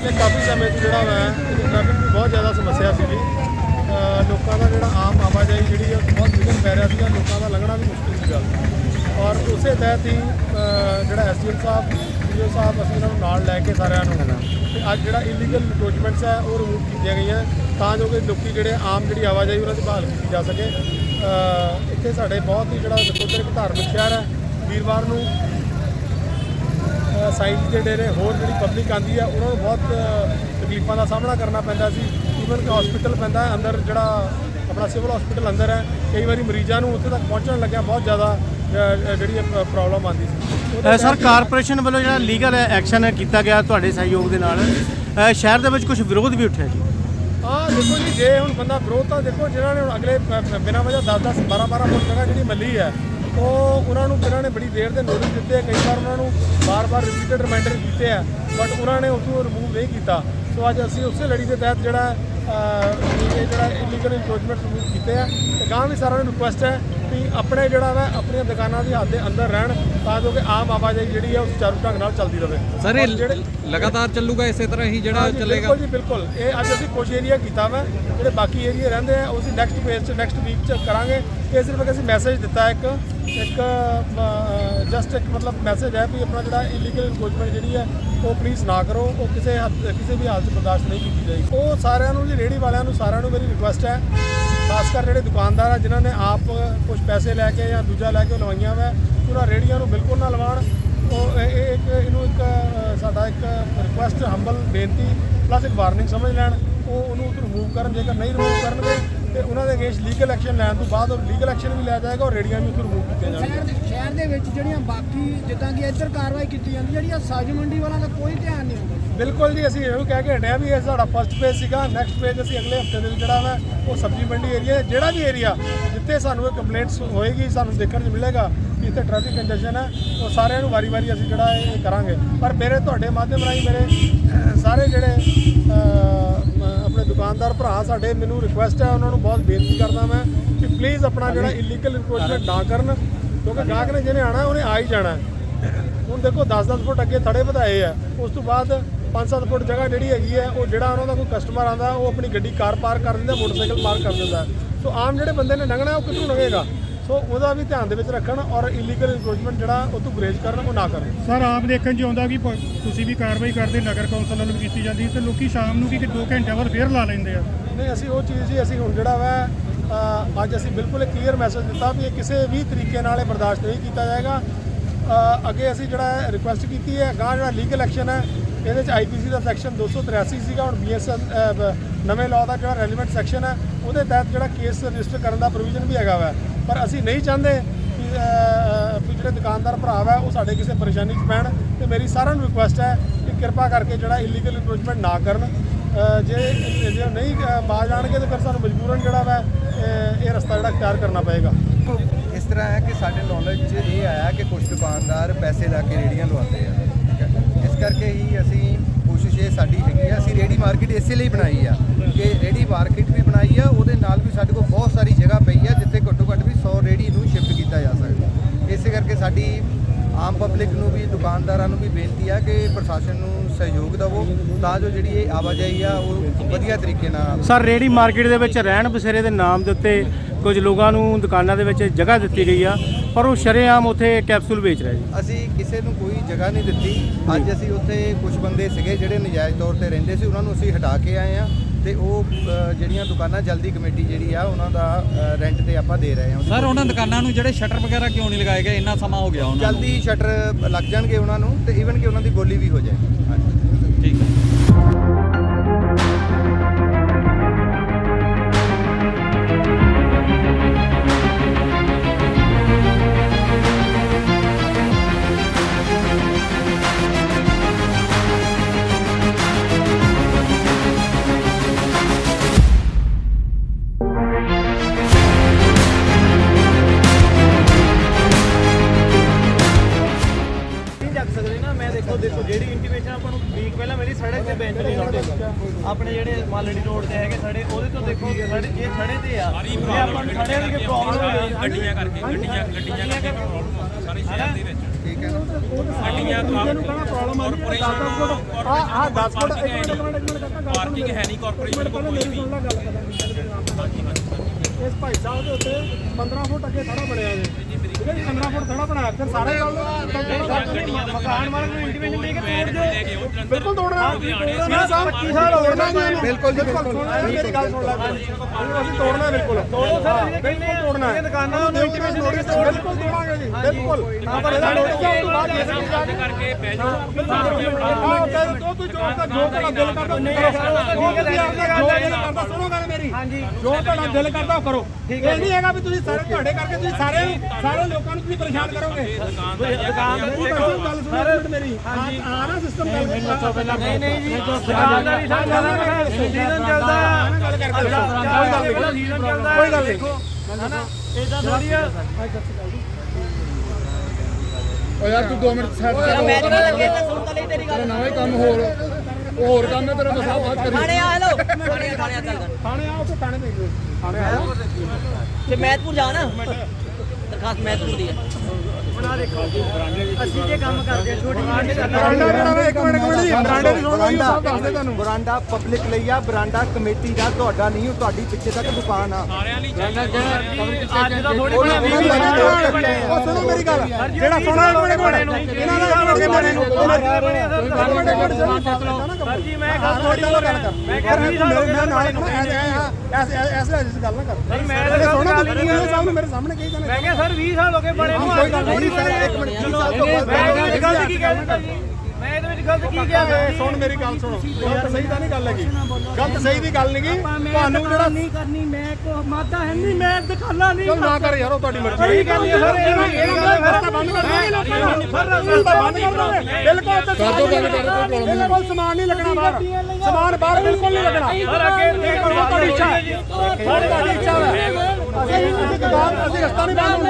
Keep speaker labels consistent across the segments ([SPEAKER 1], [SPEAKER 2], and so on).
[SPEAKER 1] ਇਹ ਕਾਫੀ ਸਮੇਂ ਤੋਂ ਜਿਹੜਾ ਵਾ ਟ੍ਰੈਫਿਕ ਦੀ ਬਹੁਤ ਜ਼ਿਆਦਾ ਸਮੱਸਿਆ ਸੀਗੀ। ਲੋਕਾਂ ਦਾ ਜਿਹੜਾ ਆਮ ਆਵਾਜਾਈ ਜਿਹੜੀ ਆ, ਬਹੁਤ ਵਿਘਨ ਪੈ ਰਿਹਾ ਸੀਗਾ। ਲੋਕਾਂ ਦਾ ਲੰਘਣਾ ਵੀ ਮੁਸ਼ਕਿਲ ਸੀਗਾ। ਔਰ ਉਸੇ ਤਹਿਤ ਹੀ, ਅਹ ਜਿਹੜਾ ਐਸਡੀਐਮ ਸਾਹਿਬ, ਡੀਓ ਸਾਹਿਬ, ਅਸੀਂ ਇਹਨਾਂ ਨੂੰ ਨਾਲ ਲੈ ਕੇ ਸਾਰਿਆਂ ਨੂੰ ਤੇ ਅੱਜ ਜਿਹੜਾ ਇਲੀਗਲ ਇੰਕਰੋਚਮੈਂਟਸ ਹੈ ਉਹ ਰਿਮੂਵ ਕੀਤੀਆਂ ਗਈਆਂ। ਤਾਂ ਜੋ ਕਿ ਲੋਕੀ ਜਿਹੜੇ ਆਮ ਜਿਹੜੀ ਆਵਾਜਾਈ ਉਹਨਾਂ ਦੀ ਬਹਾਲ ਕੀਤੀ ਜਾ ਸਕੇ। ਇੱਥੇ ਸਾਡੇ ਬਹੁਤ ਹੀ ਜਿਹੜਾ ਨਕੋਦਰ ਇੱਕ ਧਾਰਮਿਕ ਸ਼ਹਿਰ ਹੈ। ਵੀਰਵਾਰ ਨੂੰ ਸਾਇੰਸ ਦੇ ਡੇਰੇ ਹੋਰ ਜਿਹੜੀ ਪਬਲਿਕ ਆਂਦੀ ਹੈ ਉਹਨਾਂ ਨੂੰ ਬਹੁਤ ਤਕਲੀਫਾਂ ਦਾ ਸਾਹਮਣਾ ਕਰਨਾ ਪੈਂਦਾ ਸੀ। ਈਵਨ ਕਿ ਹਸਪੀਟਲ ਪੈਂਦਾ ਹੈ ਅੰਦਰ ਜਿਹੜਾ ਆਪਣਾ ਸਿਵਲ ਹਸਪੀਟਲ ਅੰਦਰ ਹੈ ਕਈ ਵਾਰੀ ਮਰੀਜ਼ਾਂ ਨੂੰ ਉੱਥੇ ਤੱਕ ਪਹੁੰਚਣ ਲੱਗਿਆ ਬਹੁਤ ਜ਼ਿਆਦਾ ਜਿਹੜੀ ਪ੍ਰੋਬਲਮ ਆਂਦੀ ਸੀ।
[SPEAKER 2] ਸਰ ਕਾਰਪੋਰੇਸ਼ਨ ਵੱਲੋਂ ਜਿਹੜਾ ਲੀਗਲ ਐਕਸ਼ਨ ਕੀਤਾ ਗਿਆ ਤੁਹਾਡੇ ਸਹਿਯੋਗ ਦੇ ਨਾਲ ਸ਼ਹਿਰ ਦੇ ਵਿੱਚ ਕੁਝ ਵਿਰੋਧ ਵੀ ਉੱਠਿਆ ਜੀ?
[SPEAKER 1] ਹਾਂ ਦੇਖੋ ਜੀ ਜੇ ਹੁਣ ਬੰਦਾ ਵਿਰੋਧ ਤਾਂ ਦੇਖੋ ਜਿਹਨਾਂ ਨੇ ਹੁਣ ਅਗਲੇ ਬਿਨਾਂ ਵਜ੍ਹਾ 10 10 12 12 ਫੁੱਟ ਜਗ੍ਹਾ ਜਿਹੜੀ ਮੱਲੀ ਹੈ ਉਹ ਉਹਨਾਂ ਨੂੰ ਇਹਨਾਂ ਨੇ ਬੜੀ ਦੇਰ ਦੇ ਨੋਟਿਸ ਦਿੱਤੇ ਆ, ਕਈ ਵਾਰ ਉਹਨਾਂ ਨੂੰ ਬਾਰ-ਬਾਰ ਰਿਪੀਟਡ ਰਿਮਾਈਂਡਰ ਕੀਤੇ ਆ ਬਟ ਉਹਨਾਂ ਨੇ ਉਸ ਉਸਨੂੰ ਰਿਮੂਵ ਨਹੀਂ ਕੀਤਾ। ਸੋ ਅੱਜ ਅਸੀਂ ਉਸੇ ਲੜੀ ਦੇ ਤਹਿਤ ਜਿਹੜਾ ਇਹ ਜਿਹੜਾ ਇਲੀਗਲ ਇੰਕਰੋਚਮੈਂਟ ਰਿਮੂਵ ਕੀਤੇ ਆ। ਤੇ ਗਾਂ ਵੀ ਸਾਰਿਆਂ ਨੂੰ ਰਿਕੁਐਸਟ ਹੈ ਵੀ ਆਪਣੇ ਜਿਹੜਾ ਵਾ ਆਪਣੀਆਂ ਦੁਕਾਨਾਂ ਦੀ ਹੱਦ ਦੇ ਅੰਦਰ ਰਹਿਣ ਤਾਂ ਜੋ ਕਿ ਆਮ ਆਵਾਜਾਈ ਜਿਹੜੀ ਹੈ ਉਹ ਸੁਚਾਰੂ ਢੰਗ ਨਾਲ ਚੱਲਦੀ ਰਹੇ
[SPEAKER 3] ਸਰ ਇਹ ਲਗਾਤਾਰ ਚੱਲੂਗਾ ਇਸੇ ਤਰ੍ਹਾਂ ਹੀ ਜਿਹੜਾ ਚੱਲੇਗਾ?
[SPEAKER 1] ਬਿਲਕੁਲ ਜੀ ਬਿਲਕੁਲ। ਇਹ ਅੱਜ ਅਸੀਂ ਕੁਝ ਏਰੀਆ ਕੀਤਾ ਵਾ ਜਿਹੜੇ ਬਾਕੀ ਏਰੀਆ ਰਹਿੰਦੇ ਆ ਉਹ ਅਸੀਂ ਨੈਕਸਟ ਫੇਜ਼ ਚ ਨੈਕਸਟ ਵੀਕ ਚ ਕਰਾਂਗੇ। ਇਹ ਸਿਰਫ ਇੱਕ ਅਸੀਂ ਮੈਸੇਜ ਦਿੱਤਾ ਇੱਕ ਇੱਕ ਜਸਟ ਇੱਕ ਮਤਲਬ ਮੈਸੇਜ ਹੈ ਵੀ ਆਪਣਾ ਜਿਹੜਾ ਇਲੀਗਲ ਇਨਕੋਚਮੈਂਟ ਜਿਹੜੀ ਹੈ ਉਹ ਪਲੀਜ਼ ਨਾ ਕਰੋ ਉਹ ਕਿਸੇ ਕਿਸੇ ਵੀ ਹਾਲਤ ਬਰਦਾਸ਼ਤ ਨਹੀਂ ਕੀਤੀ ਜਾਏਗੀ। ਉਹ ਸਾਰਿਆਂ ਨੂੰ ਜੀ ਰੇੜੀ ਵਾਲਿਆਂ ਨੂੰ ਸਾਰਿਆਂ ਨੂੰ ਮੇਰੀ ਰਿਕੁਐਸਟ ਹੈ ਖਾਸ ਕਰ ਜਿਹੜੇ ਦੁਕਾਨਦਾਰ ਆ ਜਿਨ੍ਹਾਂ ਨੇ ਆਪ ਕੁਝ ਪੈਸੇ ਲੈ ਕੇ ਜਾਂ ਦੂਜਾ ਲੈ ਕੇ ਲਵਾਈਆਂ ਵਾ ਪੂਰਾ ਰੇੜੀਆਂ ਨੂੰ ਬਿਲਕੁਲ ਨਾ ਲਵਾਉਣ। ਉਹ ਇਹ ਇਹ ਇੱਕ ਇਹਨੂੰ ਇੱਕ ਸਾਡਾ ਇੱਕ ਰਿਕੁਐਸਟ ਹੰਬਲ ਬੇਨਤੀ ਪਲੱਸ ਇੱਕ ਵਾਰਨਿੰਗ ਸਮਝ ਲੈਣ। ਉਹ ਉਹਨੂੰ ਰਿਮੂਵ ਕਰਨ ਜੇਕਰ ਨਹੀਂ ਰਿਮੂਵ ਕਰਨਗੇ ਤੇ ਉਹਨਾਂ ਦੇ ਅਗੇਂਸਟ ਲੀਗਲ ਐਕਸ਼ਨ ਲੈਣ ਤੋਂ ਬਾਅਦ ਉਹ ਲੀਗਲ ਐਕਸ਼ਨ ਵੀ ਲਿਆ ਜਾਏਗਾ ਔਰ ਰੇੜੀਆਂ ਵੀ ਉੱਥੋਂ ਰਿਮੂਵ ਕੀਤੀਆਂ
[SPEAKER 4] ਸ਼ਹਿਰ
[SPEAKER 1] ਜਾਣਗੀਆਂ।
[SPEAKER 4] ਦੇ ਸ਼ਹਿਰ ਦੇ ਵਿੱਚ ਜਿਹੜੀਆਂ ਬਾਕੀ ਜਿੱਦਾਂ ਕਿ ਇੱਧਰ ਕਾਰਵਾਈ ਕੀਤੀ ਜਾਂਦੀ ਜਿਹੜੀ ਆ ਸਬਜ਼ੀ ਮੰਡੀ ਵਾਲਾ ਦਾ ਕੋਈ ਧਿਆਨ ਨਹੀਂ ਹੁੰਦਾ।
[SPEAKER 1] ਬਿਲਕੁਲ ਜੀ ਅਸੀਂ ਇਹੋ ਕਹਿ ਕੇ ਹਟਿਆ ਵੀ ਇਹ ਸਾਡਾ ਫਸਟ ਪੇਜ ਸੀਗਾ ਨੈਕਸਟ ਪੇਜ ਅਸੀਂ ਅਗਲੇ ਹਫ਼ਤੇ ਦੇ ਵਿੱਚ ਜਿਹੜਾ ਵਾ ਉਹ ਸਬਜ਼ੀ ਮੰਡੀ ਏਰੀਆ ਜਿਹੜਾ ਵੀ ਏਰੀਆ ਜਿੱਥੇ ਸਾਨੂੰ ਇਹ ਕੰਪਲੇਂਟਸ ਹੋਏਗੀ ਸਾਨੂੰ ਦੇਖਣ ਨੂੰ ਮਿਲੇਗਾ ਕਿ ਇੱਥੇ ਟ੍ਰੈਫਿਕ ਕੰਜੈਸ਼ਨ ਹੈ ਉਹ ਸਾਰਿਆਂ ਨੂੰ ਵਾਰੀ-ਵਾਰੀ ਅਸੀਂ ਜਿਹੜਾ ਇਹ ਕਰਾਂਗੇ। ਪਰ ਮੇਰੇ ਤੁਹਾਡੇ ਮਾਧਿਅਮ ਰਾਹੀਂ ਮੇਰੇ ਸਾਰੇ ਜਿਹੜੇ ਅਹ, ਭਰਾ ਸਾਡੇ ਮੈਨੂੰ ਰਿਕੁਐਸਟ ਹੈ ਉਹਨਾਂ ਨੂੰ ਬਹੁਤ ਬੇਨਤੀ ਕਰਦਾ ਮੈਂ ਕਿ ਪਲੀਜ਼ ਆਪਣਾ ਜਿਹੜਾ ਇਲੀਗਲ ਇਨਕਰੋਚਮੈਂਟ ਨਾ ਕਰਨ ਕਿਉਂਕਿ ਗਾਹਕ ਨੇ ਜਿਹਨੇ ਆਣਾ ਉਹਨੇ ਆ ਹੀ ਜਾਣਾ। ਹੁਣ ਦੇਖੋ 10-10 ਫੁੱਟ ਅੱਗੇ ਥੜੇ ਵਧਾਏ ਆ ਉਸ ਤੋਂ ਬਾਅਦ 5-7 ਫੁੱਟ ਜਗ੍ਹਾ ਜਿਹੜੀ ਹੈਗੀ ਹੈ ਉਹ ਜਿਹੜਾ ਉਹਨਾਂ ਦਾ ਕੋਈ ਕਸਟਮਰ ਆਂਦਾ ਉਹ ਆਪਣੀ ਗੱਡੀ ਕਾਰ ਪਾਰਕ ਕਰ ਦਿੰਦਾ ਮੋਟਰਸਾਈਕਲ ਪਾਰਕ ਕਰ ਦਿੰਦਾ। ਸੋ ਆਮ ਜਿਹੜੇ ਬੰਦੇ ਨੇ ਲੰਘਣਾ ਉਹ ਕਿੱਥੋਂ ਲੰਘੇਗਾ? ਸੋ ਉਹਦਾ ਵੀ ਧਿਆਨ ਦੇ ਵਿੱਚ ਰੱਖਣ ਔਰ ਇਲੀਗਲ ਇਨਕਰੋਚਮੈਂਟ ਜਿਹੜਾ ਉਹ ਤੋਂ ਗੁਰੇਜ਼ ਕਰਨ ਉਹ ਨਾ ਕਰਨ
[SPEAKER 5] ਸਰ ਆਪ ਦੇਖਣ 'ਚ ਆਉਂਦਾ ਕਿ ਪ- ਤੁਸੀਂ ਵੀ ਕਾਰਵਾਈ ਕਰਦੇ ਨਗਰ ਕੌਂਸਲ ਵੱਲੋਂ ਵੀ ਕੀਤੀ ਜਾਂਦੀ ਤੇ ਲੋਕੀ ਸ਼ਾਮ ਨੂੰ ਕਿ 2 ਘੰਟੇ ਬਾਅਦ ਫੇਰ ਲਾ ਲੈਂਦੇ ਆ।
[SPEAKER 1] ਨਹੀਂ ਅਸੀਂ ਉਹ ਚੀਜ਼ ਹੀ ਅਸੀਂ ਹੁਣ ਜਿਹੜਾ ਵਾ ਅ, ਅੱਜ ਅਸੀਂ ਬਿਲਕੁਲ ਇੱਕ ਕਲੀਅਰ ਮੈਸੇਜ ਦਿੱਤਾ ਵੀ ਇਹ ਕਿਸੇ ਵੀ ਤਰੀਕੇ ਨਾਲ ਇਹ ਬਰਦਾਸ਼ਤ ਨਹੀਂ ਕੀਤਾ ਜਾਏਗਾ। ਅ, ਅੱਗੇ ਅਸੀਂ ਜਿਹੜਾ ਰਿਕੁਐਸਟ ਕੀਤੀ ਹੈ ਅਗਾਂਹ ਜਿਹੜਾ ਲੀਗਲ ਐਕਸ਼ਨ ਹੈ ਇਹਦੇ ਚ ਆਈਪੀਸੀ ਦਾ ਸੈਕਸ਼ਨ 283 ਸੀਗਾ ਹੁਣ ਬੀਐਸਐਨ ਨਵੇਂ ਲਾਅ ਦਾ ਜਿਹੜਾ ਰੈਲੀਵੈਂਟ ਸੈਕਸ਼ਨ ਹੈ ਉਹਦੇ ਤਹਿਤ ਜਿਹੜਾ ਕੇਸ ਰਜਿਸਟਰ ਕਰਨ ਦਾ ਪ੍ਰੋਵੀਜ਼ਨ ਵੀ ਹੈਗਾ ਵਾ। ਪਰ ਅਸੀਂ ਨਹੀਂ ਚਾਹੁੰਦੇ ਕਿ ਵੀ ਜਿਹੜੇ ਦੁਕਾਨਦਾਰ ਭਰਾ ਵਾ ਉਹ ਸਾਡੇ ਕਿਸੇ ਪਰੇਸ਼ਾਨੀ 'ਚ ਪੈਣ। ਤੇ ਮੇਰੀ ਸਾਰਿਆਂ ਨੂੰ ਰਿਕੁਐਸਟ ਹੈ ਕਿ ਕਿਰਪਾ ਕਰਕੇ ਜਿਹੜਾ ਇਲੀਗਲ ਇਨਕਰੋਚਮੈਂਟ ਨਾ ਕਰਨ। ਜੇ ਜੇ ਨਹੀਂ ਅ, ਬਾਜ਼ ਆਣਗੇ ਤਾਂ ਫਿਰ ਸਾਨੂੰ ਮਜਬੂਰਨ ਜਿਹੜਾ ਵਾ ਇਹ ਰਸਤਾ ਜਿਹੜਾ ਤਿਆਰ ਕਰਨਾ ਪਏਗਾ।
[SPEAKER 6] ਇਸ ਤਰ੍ਹਾਂ ਹੈ ਕਿ ਸਾਡੇ ਨੌਲੇਜ 'ਚ ਇਹ ਆਇਆ ਕਿ ਕੁਝ ਦੁਕਾਨਦਾਰ ਪੈਸੇ ਲਾ ਕੇ ਰੇੜੀਆਂ ਲਵਾਉਂਦੇ ਆ। ਕਰਕੇ ਹੀ ਅਸੀਂ ਕੋਸ਼ਿਸ਼ ਇਹ ਸਾਡੀ ਹੈਗੀ ਆ। ਅਸੀਂ ਰੇੜੀ ਮਾਰਕੀਟ ਇਸੇ ਲਈ ਬਣਾਈ ਆ ਕਿ ਰੇੜੀ ਮਾਰਕੀਟ ਵੀ ਬਣਾਈ ਆ, ਉਹਦੇ ਨਾਲ ਵੀ ਸਾਡੇ ਕੋਲ ਬਹੁਤ ਸਾਰੀ ਜਗ੍ਹਾ ਪਈ ਆ ਜਿੱਥੇ ਘੱਟੋ ਘੱਟ ਵੀ 100 ਰੇੜੀ ਨੂੰ ਸ਼ਿਫਟ ਕੀਤਾ ਜਾ ਸਕਦਾ। ਇਸੇ ਕਰਕੇ ਸਾਡੀ ਆਮ ਪਬਲਿਕ ਨੂੰ ਵੀ, ਦੁਕਾਨਦਾਰਾਂ ਨੂੰ ਵੀ ਬੇਨਤੀ ਆ ਕਿ ਪ੍ਰਸ਼ਾਸਨ ਨੂੰ ਸਹਿਯੋਗ ਦਿਵੋ ਤਾਂ ਜੋ ਜਿਹੜੀ ਇਹ ਆਵਾਜਾਈ ਆ, ਉਹ ਵਧੀਆ ਤਰੀਕੇ ਨਾਲ
[SPEAKER 2] ਸਰ ਰੇੜੀ ਮਾਰਕੀਟ ਦੇ ਵਿੱਚ ਰਹਿਣ ਬਸੇਰੇ ਦੇ ਨਾਮ ਦੇ ਉੱਤੇ ਕੁਝ ਲੋਕਾਂ ਨੂੰ ਦੁਕਾਨਾਂ ਦੇ ਵਿੱਚ ਜਗ੍ਹਾ ਦਿੱਤੀ ਗਈ ਆ। ਪਰ ਉਹ ਸ਼ਰੇਆਮ ਉੱਥੇ ਕੈਪਸੂਲ ਵੇਚ ਰਹੇ ਜੀ।
[SPEAKER 6] ਅਸੀਂ ਕਿਸੇ ਨੂੰ ਕੋਈ ਜਗ੍ਹਾ ਨਹੀਂ ਦਿੱਤੀ। ਅੱਜ ਅਸੀਂ ਉੱਥੇ ਕੁਝ ਬੰਦੇ ਸੀਗੇ ਜਿਹੜੇ ਨਜਾਇਜ਼ ਤੌਰ ਤੇ ਰਹਿੰਦੇ ਸੀ ਉਹਨਾਂ ਨੂੰ ਅਸੀਂ ਹਟਾ ਕੇ ਆਏ ਆ ਤੇ ਉਹ ਅ, ਜਿਹੜੀਆਂ ਦੁਕਾਨਾਂ ਜਲਦੀ ਕਮੇਟੀ ਜਿਹੜੀ ਆ ਉਹਨਾਂ ਦਾ ਰੈਂਟ ਤੇ ਆਪਾਂ ਦੇ ਰਹੇ ਹਾਂ।
[SPEAKER 3] ਸਰ ਉਹਨਾਂ ਦੁਕਾਨਾਂ ਨੂੰ ਜਿਹੜੇ ਸ਼ਟਰ ਵਗੈਰਾ ਕਿਉਂ ਨਹੀਂ ਲਗਾਏ ਗਏ? ਇੰਨਾ ਸਮਾਂ ਹੋ ਗਿਆ ਉਹਨਾਂ ਨੂੰ।
[SPEAKER 6] ਜਲਦੀ ਸ਼ਟਰ ਲੱਗ ਜਾਣਗੇ ਉਹਨਾਂ ਨੂੰ ਤੇ ਈਵਨ ਕਿ ਉਹਨਾਂ ਦੀ ਬੋਲੀ ਵੀ ਹੋ ਜਾਏ ਹਾਂਜੀ।
[SPEAKER 7] ਉਹਦੇ ਤੋਂ ਦੇਖੋ ਸਾਡੇ ਜੇ ਖੜੇ ਤੇ ਆ ਜੇ ਆਪਾਂ ਨੂੰ ਖੜੇ ਦੀ ਪ੍ਰੋਬਲਮ ਹੋ ਗਈ ਗੱਡੀਆਂ ਕਰਕੇ ਗੱਡੀਆਂ ਗੱਡੀਆਂ ਕਰਕੇ ਸਾਰੇ ਸ਼ਹਿਰ ਦੇ ਵਿੱਚ।
[SPEAKER 6] ਠੀਕ ਹੈ। ਨਾ
[SPEAKER 1] ਗੱਡੀਆਂ ਨੂੰ ਕਹਣਾ ਪ੍ਰੋਬਲਮ ਆ ਕਾਰਪੋਰੇਸ਼ਨ ਹਾਂ ਹਾਂ 10 ਫੁੱਟ ਇੱਕ ਮਿੰਟ ਇੱਕ ਮਿੰਟ ਇੱਕ ਮਿੰਟ ਕਾਕਾ ਪਾਰਕਿੰਗ ਹੈ ਨਹੀਂ ਕਾਰਪੋਰੇਸ਼ਨ ਕੋਲ ਮੇਰੀ ਸੁਣ ਲੈ ਗੱਲ ਕਰਾਂ ਇਸ ਭਾਈ ਸਾਹਿਬ ਦੇ ਉੱਤੇ 15 ਫੁੱਟ ਅੱਗੇ ਥੜਾ ਬਣਿਆ ਜੇ। ਠੀਕ ਹੈ ਜੀ 15 ਫੁੱਟ ਥੜਾ ਬਣਾਇਆ ਫਿਰ ਸਾਰੇ ਗੱਲ ਮਕਾਨ ਮਾਲਕ ਨੂੰ ਇੰਟੀਮੇਸ਼ਨ ਦੇ ਕੇ ਤੋੜ ਦਿਓ। ਬਿਲਕੁਲ ਤੋੜਨਾ ਮੇਰਾ ਸਾਹਿਬ 25 ਸਾਲ ਤੋੜਨਾ ਨਹੀਂ ਬਿਲਕੁਲ ਜੀ ਬਿਲਕੁਲ। ਮੇਰੀ ਗੱਲ ਸੁਣ ਲੈ। ਇਹਨੂੰ ਅਸੀਂ ਤੋੜਨਾ ਬਿਲਕੁਲ। ਤੋੜੋ ਸਰ ਬਿਲਕੁਲ ਤੋੜਨਾ ਹੈ। ਦੁਕਾਨਾਂ ਨੂੰ? ਇੰਟੀਮੇਸ਼ਨ ਦੇ ਕੇ ਤੋੜ। ਬਿਲਕੁਲ ਤੋੜਾਂਗੇ ਜੀ। ਬਿਲਕੁਲ। ਹਾਂ ਪਰ ਇਹਦਾ ਨੋਟਿਸ ਆਉਣ ਤੋਂ ਬਾਅਦ ਜੇ ਜਾ ਕੇ ਕਰਕੇ ਪੈ ਜਾਓ ਤੋ ਜੋ ਤੁਹਾਡਾ ਦਿਲ ਕਰਦਾ ਨਹੀਂ ਠੀਕ ਹੈ ਜੋ ਦਿਲ ਕਰਦਾ ਸੁਣੋ ਗੱਲ ਮੇਰੀ ਹਾਂਜੀ ਜੋ ਤੁਹਾਡਾ ਦਿਲ ਕਰਦਾ ਉਹ ਕਰੋ। ਠੀਕ ਹੈ ਇਹ ਨਹੀਂ ਹੈਗਾ ਵੀ ਤੁਸੀਂ ਸਾਰੇ ਤੁਹਾਡੇ ਕਰਕੇ ਤੁਸੀਂ ਸਾਰੇ ਸਾਰੇ ਲੋਕਾਂ ਨੂੰ ਤੁਸੀਂ ਪਰੇਸ਼ਾਨ ਕਰੋਗੇ ਦੁਕਾਨ ਦੁਕਾਨ ਗੱਲ ਸੁਣੋ ਮੇਰੀ ਹਾਂਜੀ ਆ ਨਾ ਸਿਸਟਮ ਗੱਲ ਨਹੀਂ ਨਹੀਂ ਜੀ ਦੁਕਾਨਦਾਰੀ ਸਾਹਿਬ ਸੀਜ਼ਨ ਚੱਲਦਾ ਗੱਲ ਕਰਕੇ ਕੋਈ ਗੱਲ ਨਹੀਂ ਕੋਈ ਗੱਲ ਨਹੀਂ ਹਨਾ ਇਦਾਂ ਥੋੜੀ ਆ
[SPEAKER 5] ਓ ਯਾਰ ਤੂੰ 2 ਮਿੰਟ ਸਾਈਡ ਤੇ
[SPEAKER 8] ਮੈਂ ਜਿਹੜਾ ਲੱਗੇ ਤਾਂ ਸੁਣ ਤਾਂ ਲਈ ਤੇਰੀ ਗੱਲ
[SPEAKER 5] ਨਵਾਂ ਹੀ ਕੰਮ ਹੋਰ ਉਹ ਹੋਰ ਕੰਮ ਹੈ ਤੇਰਾ ਮਸਾ ਬਾਤ ਕਰੀ
[SPEAKER 8] ਥਾਣੇ ਆ ਹੈਲੋ ਥਾਣੇ ਆ ਥਾਣੇ ਆ ਚੱਲ ਕਰ
[SPEAKER 1] ਥਾਣੇ ਆਓ ਤੇ ਥਾਣੇ ਭੇਜੋ ਥਾਣੇ ਆਓ
[SPEAKER 8] ਤੇ ਮੈਥਪੁਰ ਜਾ ਨਾ ਦਰਖਾਸਤ ਮੈਥਪੁਰ ਦੀ ਹੈ। ਅਸੀਂ ਜੇ ਕੰਮ ਕਰਦੇ ਛੋਟੀ
[SPEAKER 1] ਬਰਾਂਡਾ ਜਿਹੜਾ ਵਾ ਇੱਕ ਮਿੰਟ ਇੱਕ ਮਿੰਟ ਜੀ। ਬਰਾਂਡੇ ਦੀ ਸੁਣੋ ਜੀ ਸਭ ਦੱਸਦੇ ਤੁਹਾਨੂੰ।
[SPEAKER 6] ਬਰਾਂਡਾ ਪਬਲਿਕ ਲਈ ਆ ਬਰਾਂਡਾ ਕਮੇਟੀ ਦਾ ਤੁਹਾਡਾ ਨਹੀਂ ਉਹ ਤੁਹਾਡੀ ਪਿੱਛੇ ਤੱਕ ਦੁਕਾਨ ਆ।
[SPEAKER 1] ਉਹ ਸੁਣੋ ਮੇਰੀ ਗੱਲ। ਜਿਹੜਾ ਸੁਣਾ ਇੱਕ ਮਿੰਟ ਇੱਕ ਮਿੰਟ ਇਹਨਾਂ ਦਾ ਇੱਕ ਮਿੰਟ ਬਣੇ। ਨੂੰ ਜੀ ਮੈਂ ਗੱਲ ਥੋੜੀ ਕਰ ਮੈਂ ਕਹਿੰਦਾ ਮੈਂ ਨਾਲ ਐਸੇ ਐਸੇ ਐਸੇ ਗੱਲ ਨਾ ਕਰ। ਮੈਂ ਸੁਣੋ ਤੁਸੀਂ ਸਾਹਮਣੇ ਮੇਰੇ ਸਾਹਮਣੇ ਕਹੀ ਜਾਂਦੇ ਮੈਂ ਕਿਹਾ ਸਰ 20 ਸਾਲ ਹੋ ਗਏ ਬਣੇ ਨੂੰ ਕੋਈ ਗੱਲ ਨਹੀਂ ਸਰ ਇੱਕ ਮਿੰਟ ਜੀ ਸਾਹਿਬ ਤੋਂ ਬਾਅਦ ਗਲਤ ਕੀ ਕਹਿ ਦਿੱਤਾ ਜੀ? ਇਹਦੇ ਵਿੱਚ ਗਲਤ ਕੀ ਕਿਹਾ ਸੁਣ ਮੇਰੀ ਗੱਲ ਸੁਣੋ ਗਲਤ ਸਹੀ ਤਾਂ ਨਹੀਂ ਗੱਲ ਹੈਗੀ ਗਲਤ ਸਹੀ ਦੀ ਗੱਲ ਨਹੀਂਗੀ ਤੁਹਾਨੂੰ ਜਿਹੜਾ
[SPEAKER 4] ਨਹੀਂ ਕਰਨੀ ਮੈਂ ਕੋ ਮਾਤਾ ਹੈ ਨਹੀਂ ਮੈਂ ਦਿਖਾਣਾ ਨਹੀਂ
[SPEAKER 1] ਚਲ ਨਾ ਕਰ ਯਾਰ ਉਹ ਤੁਹਾਡੀ ਮਰਜ਼ੀ ਸਹੀ ਗੱਲ ਹੈ ਸਰ ਇਹਨਾਂ ਇਹਨਾਂ ਦਾ ਰਸਤਾ ਬੰਦ ਕਰ ਦੋਗੇ ਲੋਕਾਂ ਦਾ ਸਰ ਰਸਤਾ ਬੰਦ ਕਰ ਦੋਗੇ ਬਿਲਕੁਲ ਤੇ ਕਰ ਦੋ ਬੰਦ ਕਰ ਦੋ ਬਿਲਕੁਲ ਸਮਾਨ ਨਹੀਂ ਲੱਗਣਾ ਬਾਹਰ ਸਮਾਨ ਬਾਹਰ ਬਿਲਕੁਲ ਨਹੀਂ ਲੱਗਣਾ ਸਰ ਅੱਗੇ ਦੇਖ ਲਓ ਤੁਹਾਡੀ ਇੱਛਾ ਹੈ ਤੁਹਾਡੀ ਇੱਛਾ ਹੈ ਅਸੀਂ ਅਸੀਂ ਦੁਕਾਨ ਅਸੀਂ ਰਸਤਾ ਨਹੀਂ ਬੰਦ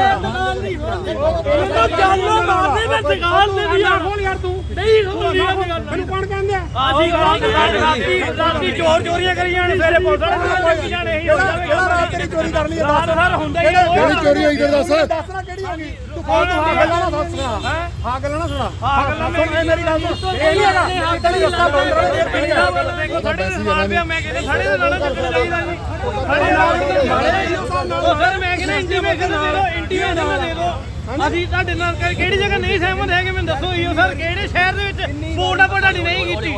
[SPEAKER 1] ਹੁੰਦਾ
[SPEAKER 4] ਜਾਨੋ ਮਾਰਦੇ ਮੈਂ ਦੁਕਾਨ ਤੇ ਵੀ ਆ
[SPEAKER 1] ਖੋਲ ਯਾਰ ਤੂੰ।
[SPEAKER 4] ਨਹੀਂ ਹੁੰਦੀ
[SPEAKER 1] ਮੈਨੂੰ ਕੌਣ ਕਹਿੰਦੇ? ਆ
[SPEAKER 4] ਅਸੀਂ ਰਾਤੀ ਰਾਤੀ ਚੋਰ ਚੋਰੀਆਂ ਕਰੀ ਜਾਣ ਸਵੇਰੇ ਪੁਲਿਸ ਵਾਲੇ ਜਾਣੇ ਹੀ
[SPEAKER 1] ਕਿਹੜਾ ਕਿਹੜਾ ਰਾਤ ਤੇਰੀ ਚੋਰੀ ਕਰ ਲਈ ਦੱਸ।
[SPEAKER 4] ਸਰ ਹੁੰਦਾ ਹੀ
[SPEAKER 1] ਕਿਹੜੀ ਚੋਰੀ ਹੋਈ ਫਿਰ ਦੱਸ। ਦੱਸਣਾ ਕਿਹੜੀ ਹੋ ਗਈ। ਤੂੰ ਤੂੰ ਹਾਂ ਗੱਲਾਂ ਨਾ ਦੱਸ ਸੁਣਾ। ਹਾਂ। ਗੱਲਾਂ ਨਾ ਸੁਣਾ। ਹਾਂ ਗੱਲਾਂ ਸੁਣ ਇਹ ਮੇਰੀ ਗੱਲ ਸੁਣ। ਇਹ ਨਹੀਂ ਹੈਗਾ। ਤੇਰੀ ਰਸਤਾ ਬੰਦ ਦੇ ਪਈ ਆ
[SPEAKER 4] ਦੇਖੋ ਸਾਡੇ ਦੇ ਨਾਲ ਪਿਆ ਮੈਂ ਕਹਿੰਦਾ ਸਾਡੇ ਦੇ ਨਾਲ ਚੱਲਣਾ ਚਾਹੀਦਾ ਜੀ। ਸਾਡੇ ਨਾਲ ਉਹ ਸਰ ਮੈਂ ਕਹਿੰਦਾ ਇੰਟੀਮੇਸ਼ਨ ਦੇ ਦਿਓ ਇੰਟੀਮੇਸ਼ਨ ਦੇ ਦਿਓ। ਅਸੀਂ ਤੁਹਾਡੇ ਨਾਲ ਕਿ- ਕਿਹੜੀ ਜਗ੍ਹਾ ਨਹੀਂ ਸਹਿਮਤ ਹੈਗੇ ਮੈਨੂੰ ਦੱਸੋ ਇਹੋ ਸਰ ਕਿਹੜੇ ਸ਼ਹਿਰ ਦੇ ਵਿੱਚ ਵੋਟ ਆਪਾਂ ਤੁਹਾਡੀ ਨਹੀਂ ਕੀਤੀ।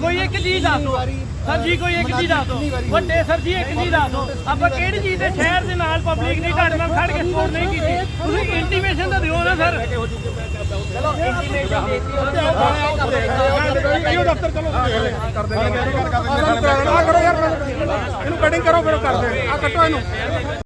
[SPEAKER 4] ਕੋਈ ਇੱਕ ਚੀਜ਼ ਦੱਸ ਦਿਓ। ਸਰ ਜੀ ਕੋਈ ਇੱਕ ਚੀਜ਼ ਦੱਸ ਦਿਓ। ਵੱਡੇ ਸਰ ਜੀ ਇੱਕ ਚੀਜ਼ ਦੱਸ ਦਿਓ। ਆਪਾਂ ਕਿਹੜੀ ਚੀਜ਼ ਦੇ ਸ਼ਹਿਰ ਦੇ ਨਾਲ ਪਬਲਿਕ ਨਹੀਂ ਤੁਹਾਡੇ ਨਾਲ ਖੜ ਕੇ ਸਪੋਰਟ ਨਹੀਂ ਕੀਤੀ। ਤੁਸੀਂ ਇੰਟੀਮੇਸ਼ਨ ਤਾਂ ਦਿਓ ਨਾ ਸਰ।
[SPEAKER 1] ਇਹੋ ਦਫ਼ਤਰ ਚਲੋ ਕਰ ਦੇਗੇ ਆ। ਕਰੋ ਯਾਰ ਇਹਨੂੰ ਕਟਿੰਗ ਕਰੋ ਫਿਰ ਕਰਦੇ ਆ। ਕੱਟੋ ਇਹਨੂੰ।